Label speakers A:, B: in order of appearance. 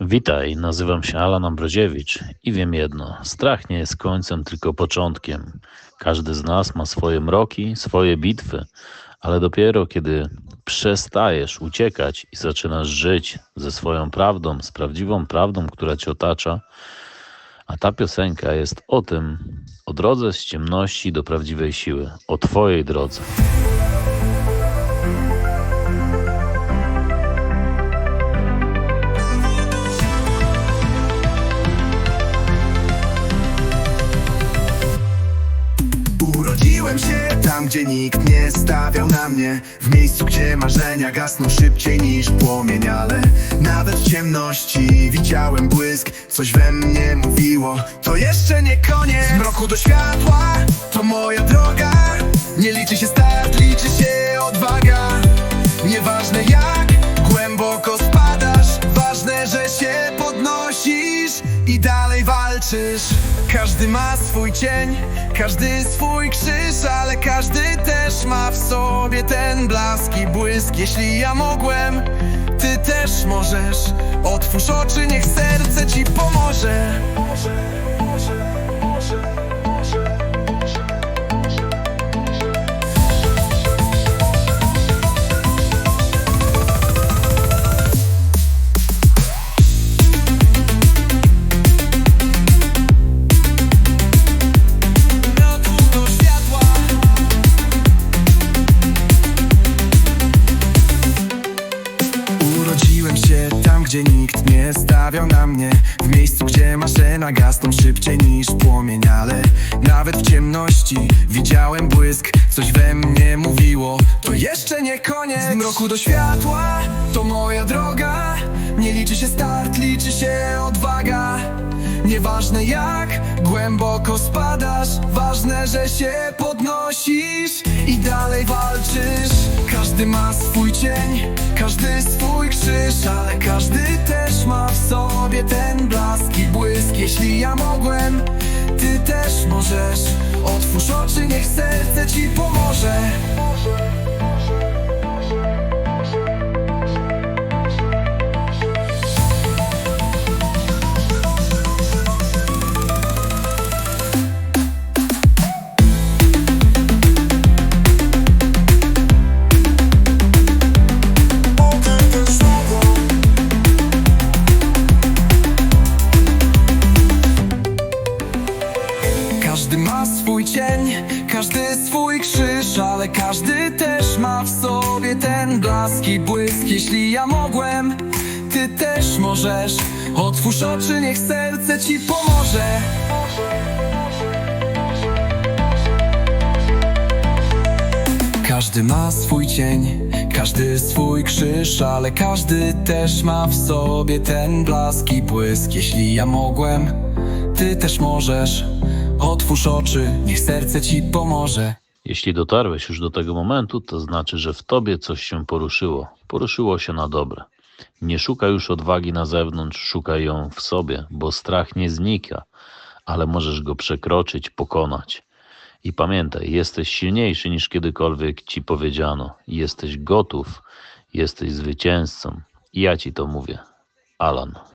A: Witaj, nazywam się Alan Ambroziewicz i wiem jedno: strach nie jest końcem, tylko początkiem. Każdy z nas ma swoje mroki, swoje bitwy, ale dopiero kiedy przestajesz uciekać i zaczynasz żyć ze swoją prawdą, z prawdziwą prawdą, która cię otacza, a ta piosenka jest o tym, o drodze z ciemności do prawdziwej siły, o Twojej drodze.
B: Gdzie nikt nie stawiał na mnie. W miejscu, gdzie marzenia gasną szybciej niż płomień Ale nawet w ciemności widziałem błysk. Coś we mnie mówiło, to jeszcze nie koniec. Z mroku do światła, to moja droga. Nie liczy się start, liczy się odwaga walczysz Każdy ma swój cień, każdy swój krzyż Ale każdy też ma w sobie ten blask i błysk. Jeśli ja mogłem, ty też możesz. Otwórz oczy, niech serce ci pomoże gdzie nikt nie stawiał na mnie. W miejscu, gdzie maszyna gasną szybciej niż płomień Ale nawet w ciemności widziałem błysk. Coś we mnie mówiło, to jeszcze nie koniec. Z mroku do światła, to moja droga. Nie liczy się start, liczy się odwaga. Nieważne jak głęboko spadasz Ważne, że się podnosisz dalej walczysz. Każdy ma swój cień, każdy swój krzyż Ale każdy też ma w sobie ten blask i błysk. Jeśli ja mogłem, ty też możesz. Otwórz oczy, niech serce ci pomoże Każdy ma swój cień, każdy swój krzyż Ale każdy też ma w sobie ten blask i błysk Jeśli ja mogłem, ty też możesz Otwórz oczy, niech serce ci pomoże Każdy ma swój cień, każdy swój krzyż, ale każdy też ma w sobie ten blask i błysk. Jeśli ja mogłem, ty też możesz. Otwórz oczy, niech serce ci pomoże.
A: Jeśli dotarłeś już do tego momentu, to znaczy, że w tobie coś się poruszyło. Poruszyło się na dobre. Nie szukaj już odwagi na zewnątrz, szukaj ją w sobie, bo strach nie znika, ale możesz go przekroczyć, pokonać. I pamiętaj, jesteś silniejszy niż kiedykolwiek ci powiedziano. Jesteś gotów, jesteś zwycięzcą. I ja ci to mówię. Alan.